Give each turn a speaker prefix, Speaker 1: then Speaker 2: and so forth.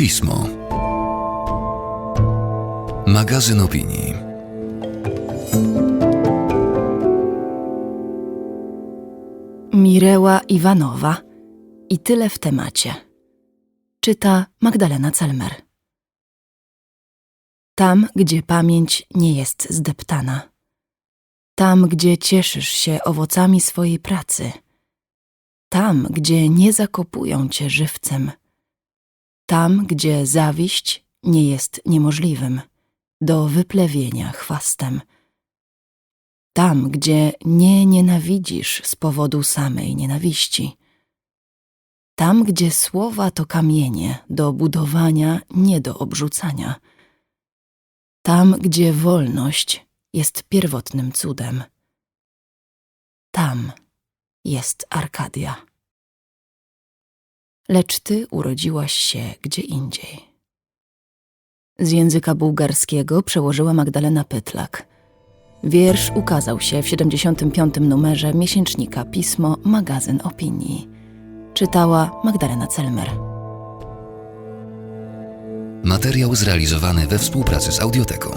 Speaker 1: Pismo. Magazyn opinii.
Speaker 2: Mireła Iwanowa i tyle w temacie. Czyta Magdalena Celmer. Tam, gdzie pamięć nie jest zdeptana. Tam, gdzie cieszysz się owocami swojej pracy. Tam, gdzie nie zakopują cię żywcem. Tam, gdzie zawiść nie jest niemożliwym do wyplewienia chwastem. Tam, gdzie nie nienawidzisz z powodu samej nienawiści. Tam, gdzie słowa to kamienie do budowania, nie do obrzucania. Tam, gdzie wolność jest pierwotnym cudem. Tam jest Arkadia. Lecz ty urodziłaś się gdzie indziej. Z języka bułgarskiego przełożyła Magdalena Pytlak. Wiersz ukazał się w 75. numerze miesięcznika Pismo Magazyn Opinii. Czytała Magdalena Celmer.
Speaker 1: Materiał zrealizowany we współpracy z Audioteką.